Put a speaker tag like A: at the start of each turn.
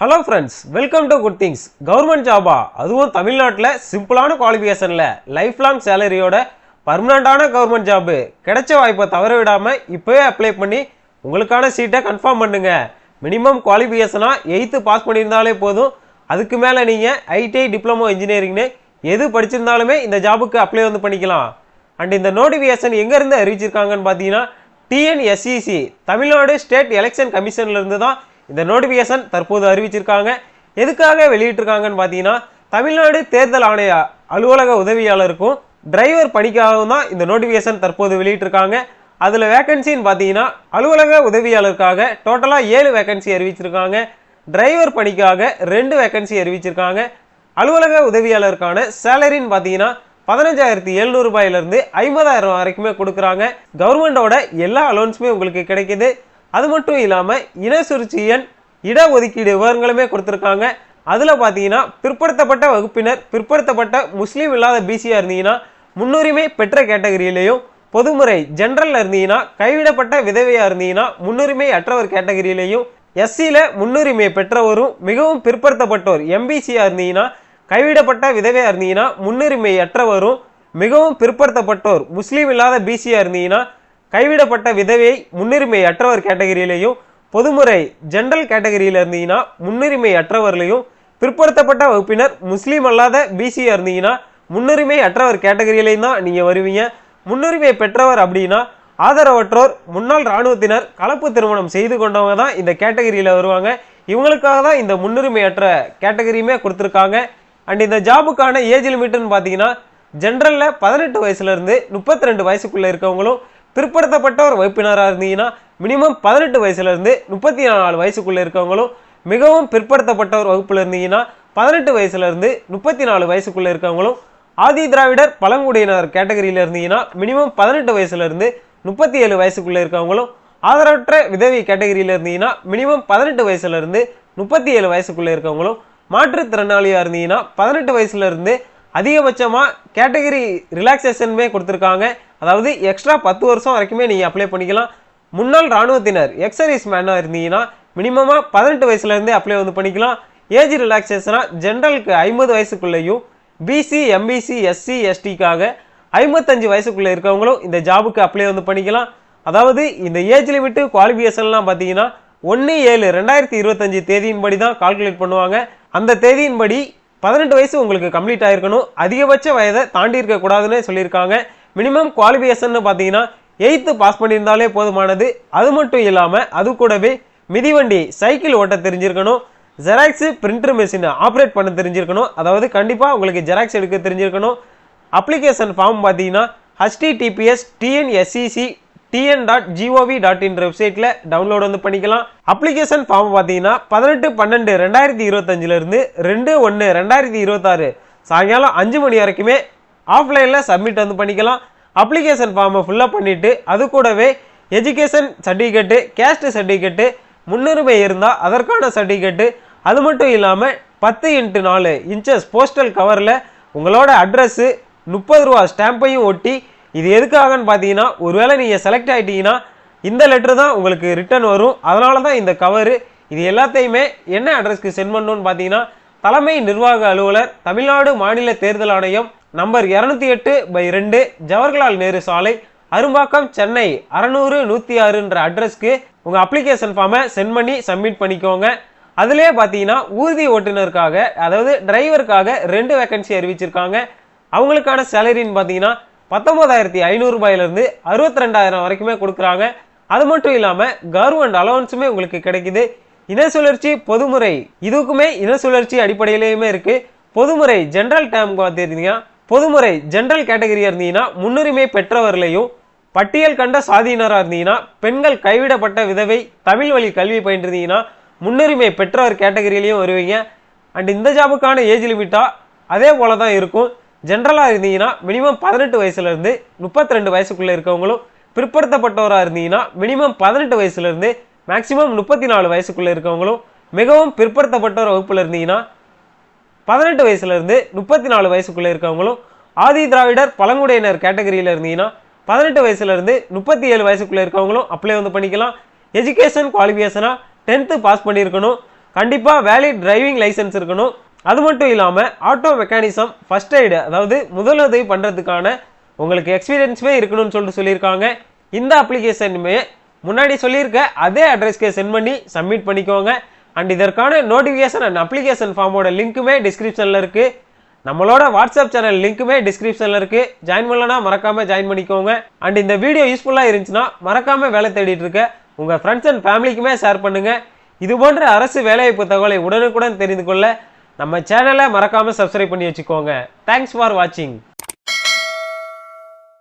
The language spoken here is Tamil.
A: Hello friends welcome to good things government ஜாபா அதுவும் தமிழ்நாட்டில் சிம்பிளான குவாலிஃபிகேஷனில் லைஃப் லாங் சேலரியோட பர்மனண்ட்டான கவர்மெண்ட் ஜாபு கிடைச்ச வாய்ப்பை தவற விடாமல் இப்போவே அப்ளை பண்ணி உங்களுக்கான சீட்டை கன்ஃபார்ம் பண்ணுங்கள் மினிமம் குவாலிஃபிகேஷனாக எயித்து பாஸ் பண்ணியிருந்தாலே போதும். அதுக்கு மேலே நீங்கள் ஐடிஐ டிப்ளமோ இன்ஜினியரிங்னு எது படிச்சிருந்தாலுமே இந்த ஜாபுக்கு அப்ளை வந்து பண்ணிக்கலாம். அண்ட் இந்த நோட்டிஃபிகேஷன் எங்கேருந்து அறிவிச்சிருக்காங்கன்னு பார்த்தீங்கன்னா டிஎன்எஸ்சிசி தமிழ்நாடு ஸ்டேட் எலெக்ஷன் கமிஷன்லேருந்து தான் இந்த நோட்டிஃபிகேஷன் தற்போது அறிவிச்சிருக்காங்க. எதுக்காக வெளியிட்டிருக்காங்கன்னு பார்த்தீங்கன்னா தமிழ்நாடு தேர்தல் ஆணைய அலுவலக உதவியாளருக்கும் டிரைவர் பணிக்காகவும் தான் இந்த நோட்டிஃபிகேஷன் தற்போது வெளியிட்டிருக்காங்க. அதில் வேகன்சின்னு பார்த்தீங்கன்னா அலுவலக உதவியாளருக்காக டோட்டலாக ஏழு வேகன்சி அறிவிச்சிருக்காங்க. டிரைவர் பணிக்காக ரெண்டு வேகன்சி அறிவிச்சிருக்காங்க. அலுவலக உதவியாளருக்கான சேலரின்னு பார்த்தீங்கன்னா பதினஞ்சாயிரத்தி எழுநூறுபாயிலிருந்து ஐம்பதாயிரம் வரைக்குமே கொடுக்குறாங்க. கவர்மெண்டோட எல்லா அலோன்ஸுமே உங்களுக்கு கிடைக்கிது. அது மட்டும் இல்லாமல் இனசுருச்சி இடஒதுக்கீடு விவரங்களுமே கொடுத்துருக்காங்க. அதில் பார்த்தீங்கன்னா பிற்படுத்தப்பட்ட வகுப்பினர் பிற்படுத்தப்பட்ட முஸ்லீம் இல்லாத பிசியாக இருந்தீங்கன்னா முன்னுரிமை பெற்ற கேட்டகரியிலையும் பொதுமுறை ஜென்ரலில் இருந்தீங்கன்னா கைவிடப்பட்ட விதவையாக இருந்தீங்கன்னா முன்னுரிமை அற்றவர் கேட்டகரியிலையும் எஸ்சியில் முன்னுரிமை பெற்றவரும் மிகவும் பிற்படுத்தப்பட்டோர் எம்பிசியாக இருந்தீங்கன்னா கைவிடப்பட்ட விதவையாக இருந்தீங்கன்னா முன்னுரிமை அற்றவரும் மிகவும் பிற்படுத்தப்பட்டோர் முஸ்லீம் இல்லாத பிசியாக இருந்தீங்கன்னா கைவிடப்பட்ட விதவை முன்னுரிமை அற்றவர் கேட்டகரியிலையும் பொதுமுறை ஜென்ரல் கேட்டகரியில் இருந்தீங்கன்னா முன்னுரிமை அற்றவர்களையும் பிற்படுத்தப்பட்ட வகுப்பினர் முஸ்லீம் அல்லாத பிசியாக இருந்தீங்கன்னா முன்னுரிமை அற்றவர் கேட்டகரியிலையும் தான் நீங்கள் வருவீங்க. முன்னுரிமை பெற்றவர் அப்படின்னா ஆதரவற்றோர் முன்னாள் இராணுவத்தினர் கலப்பு திருமணம் செய்து கொண்டவங்க தான் இந்த கேட்டகரியில் வருவாங்க. இவங்களுக்காக தான் இந்த முன்னுரிமையற்ற கேட்டகரியுமே கொடுத்துருக்காங்க. அண்ட் இந்த ஜாபுக்கான ஏஜ் லிமிட்னு பார்த்தீங்கன்னா ஜென்ரலில் பதினெட்டு வயசுலேருந்து முப்பத்தி ரெண்டு வயசுக்குள்ளே இருக்கவங்களும் பிற்படுத்தப்பட்ட ஒரு வகுப்பினராக இருந்தீங்கன்னா மினிமம் பதினெட்டு வயசுலேருந்து முப்பத்தி நாலு வயசுக்குள்ளே இருக்கவங்களும் மிகவும் பிற்படுத்தப்பட்ட ஒரு வகுப்பில் இருந்தீங்கன்னா பதினெட்டு வயசுலேருந்து முப்பத்தி நாலு வயசுக்குள்ளே இருக்கவங்களும் ஆதி திராவிடர் பழங்குடியினர் கேட்டகரியில் இருந்தீங்கன்னா மினிமம் பதினெட்டு வயசுலேருந்து முப்பத்தி ஏழு வயசுக்குள்ளே இருக்கவங்களும் ஆதரவற்ற விதவி கேட்டகரியில் இருந்தீங்கன்னா மினிமம் பதினெட்டு வயசுலேருந்து முப்பத்தி ஏழு வயசுக்குள்ளே இருக்கவங்களும் மாற்றுத்திறனாளியாக இருந்தீங்கன்னா பதினெட்டு வயசுலேருந்து அதிகபட்சமாக கேட்டகரி ரிலாக்ஸேஷனுமே கொடுத்துருக்காங்க. அதாவது எக்ஸ்ட்ரா பத்து வருஷம் வரைக்குமே நீங்கள் அப்ளை பண்ணிக்கலாம். முன்னாள் இராணுவத்தினர் எக்ஸர்வீஸ் மேனாக இருந்தீங்கன்னா மினிமமாக பதினெட்டு வயசுலேருந்தே அப்ளை வந்து பண்ணிக்கலாம். ஏஜ் ரிலாக்ஸேஷனாக ஜென்ரலுக்கு ஐம்பது வயசுக்குள்ளேயும் பிசி எம்பிசி எஸ்சி எஸ்டிக்காக ஐம்பத்தஞ்சு வயசுக்குள்ளே இருக்கவங்களும் இந்த ஜாபுக்கு அப்ளை வந்து பண்ணிக்கலாம். அதாவது இந்த ஏஜ் லிமிட்டு குவாலிஃபிகேஷன்லாம் பார்த்தீங்கன்னா ஒன்று ஏழு ரெண்டாயிரத்தி இருபத்தஞ்சு தேதியின்படி தான் கால்குலேட் பண்ணுவாங்க. அந்த தேதியின்படி பதினெட்டு வயசு உங்களுக்கு கம்ப்ளீட் ஆயிருக்கணும். அதிகபட்ச வயதை தாண்டி இருக்கக்கூடாதுன்னு சொல்லியிருக்காங்க. மினிமம் குவாலிஃபிகேஷன் பார்த்தீங்கன்னா எயித்து பாஸ் பண்ணியிருந்தாலே போதுமானது. அது மட்டும் இல்லாமல் அது கூடவே மிதிவண்டி சைக்கிள் ஓட்ட தெரிஞ்சிருக்கணும். ஜெராக்ஸு பிரிண்டர் மிஷினை ஆப்ரேட் பண்ண தெரிஞ்சிருக்கணும். அதாவது கண்டிப்பாக உங்களுக்கு ஜெராக்ஸ் எடுக்க தெரிஞ்சிருக்கணும். அப்ளிகேஷன் ஃபார்ம் பார்த்தீங்கன்னா HTTPS TNSCC TN dot GOV dot in வெப்சைட்டில் டவுன்லோட் வந்து பண்ணிக்கலாம். அப்ளிகேஷன் ஃபார்ம் பார்த்தீங்கன்னா பதினெட்டு பன்னெண்டு ரெண்டாயிரத்தி இருபத்தஞ்சிலிருந்து ரெண்டு ஒன்று ரெண்டாயிரத்தி இருபத்தாறு சாயங்காலம் அஞ்சு மணி வரைக்குமே ஆஃப்லைனில் சப்மிட் வந்து பண்ணிக்கலாம். அப்ளிகேஷன் ஃபார்மை ஃபுல்லாக பண்ணிவிட்டு அது கூடவே எஜுகேஷன் சர்டிஃபிகேட்டு கேஸ்ட் சர்டிஃபிகேட்டு முன்னுரிமை இருந்தால் அதற்கான சர்டிஃபிகேட்டு அது மட்டும் இல்லாமல் பத்து இன்ட்டு நாலு இன்ச்சஸ் போஸ்டல் கவரில் உங்களோட அட்ரஸ்ஸு முப்பது ரூபா ஸ்டாம்பையும் ஒட்டி இது எதுக்காகன்னு பார்த்தீங்கன்னா ஒருவேளை நீங்கள் செலக்ட் ஆகிட்டீங்கன்னா இந்த லெட்ரு தான் உங்களுக்கு ரிட்டர்ன் வரும். அதனால தான் இந்த கவரு இது எல்லாத்தையுமே என்ன அட்ரஸ்க்கு சென்ட் பண்ணணும்னு பார்த்தீங்கன்னா தலைமை நிர்வாக அலுவலர் தமிழ்நாடு மாநில தேர்தல் ஆணையம் நம்பர் இருநூத்தி எட்டு பை ரெண்டு ஜவஹர்லால் நேரு சாலை அரும்பாக்கம் சென்னை அறநூறு நூற்றி ஆறுன்ற அட்ரஸ்க்கு உங்கள் அப்ளிகேஷன் ஃபார்மை சென்ட் பண்ணி சப்மிட் பண்ணிக்கோங்க. அதுலேயே பார்த்தீங்கன்னா ஊர்தி ஓட்டுநருக்காக அதாவது டிரைவருக்காக ரெண்டு வேக்கன்சி அறிவிச்சிருக்காங்க. அவங்களுக்கான சேலரின்னு பார்த்தீங்கன்னா பத்தொன்பதாயிரத்தி ஐநூறுபாயிலிருந்து அறுபத்தி ரெண்டாயிரம் வரைக்குமே கொடுக்குறாங்க. அது மட்டும் இல்லாமல் கவர்மெண்ட் அலவன்ஸுமே உங்களுக்கு கிடைக்குது. இன சுழற்சி பொதுமுறை. இதுக்குமே இன சுழற்சி அடிப்படையிலையுமே இருக்கு. பொதுமுறை ஜென்ரல் டேம் பார்த்துருந்தீங்கன்னா பொதுமுறை ஜென்ரல் கேட்டகரியாக இருந்தீங்கன்னா முன்னுரிமை பெற்றவர்களையும் பட்டியல் கண்ட சாதியினராக இருந்தீங்கன்னா பெண்கள் கைவிடப்பட்ட விதவை தமிழ் வழி கல்வி பயின்றிருந்தீங்கன்னா முன்னுரிமை பெற்றவர் கேட்டகரியிலையும் வருவீங்க. அண்ட் இந்த ஜாபுக்கான ஏஜ் லிமிட்டாக அதே போல தான் இருக்கும் ஜென்ரலாக இருந்தீங்கன்னா மினிமம் பதினெட்டு வயசுலேருந்து முப்பத்தி ரெண்டு வயசுக்குள்ளே இருக்கவங்களும் பிற்படுத்தப்பட்டவராக இருந்தீங்கன்னா மினிமம் பதினெட்டு வயசுலேருந்து மேக்ஸிமம் முப்பத்தி நாலு வயசுக்குள்ளே இருக்கவங்களும் மிகவும் பிற்படுத்தப்பட்டவர் வகுப்பில் இருந்தீங்கன்னா பதினெட்டு வயசுலேருந்து முப்பத்தி நாலு வயசுக்குள்ளே இருக்கவங்களும் ஆதி திராவிடர் பழங்குடியினர் கேட்டகரியில் இருந்தீங்கன்னா பதினெட்டு வயசுலேருந்து முப்பத்தி ஏழு வயசுக்குள்ளே இருக்கவங்களும் அப்ளை வந்து பண்ணிக்கலாம். எஜுகேஷன் குவாலிஃபிகேஷனாக டென்த்து பாஸ் பண்ணியிருக்கணும். கண்டிப்பாக வேலிட் டிரைவிங் லைசன்ஸ் இருக்கணும். அது மட்டும் இல்லாமல் ஆட்டோ மெக்கானிசம் ஃபர்ஸ்ட் எய்டு அதாவது முதலுதவி பண்ணுறதுக்கான உங்களுக்கு எக்ஸ்பீரியன்ஸுமே இருக்கணும்னு சொல்லிட்டு சொல்லியிருக்காங்க. இந்த அப்ளிகேஷனுமே முன்னாடி சொல்லியிருக்க அதே அட்ரஸ்க்கே சென்ட் பண்ணி சப்மிட் பண்ணிக்கோங்க. அண்ட் இதற்கான நோட்டிஃபிகேஷன் அண்ட் அப்ளிகேஷன் ஃபார்மோட லிங்க்குமே டிஸ்கிரிப்ஷனில் இருக்குது நம்மளோட வாட்ஸ்அப் சேனல் லிங்க்குமே டிஸ்கிரிப்ஷனில் இருக்குது ஜாயின் பண்ணலனா மறக்காமல் ஜாயின் பண்ணிக்கோங்க. அண்ட் இந்த வீடியோ யூஸ்ஃபுல்லாக இருந்துச்சுன்னா மறக்காமல் வேலை தேடிட்டு இருக்க. உங்கள் ஃப்ரெண்ட்ஸ் அண்ட் ஃபேமிலிக்குமே ஷேர் பண்ணுங்கள் இது போன்ற அரசு வேலைவாய்ப்பு தகவலை உடனுக்குடன் தெரிந்து கொள்ள நம்ம சேனலை மறக்காமல் சப்ஸ்கிரைப் பண்ணி வச்சுக்கோங்க. தேங்க்ஸ் ஃபார் வாட்சிங்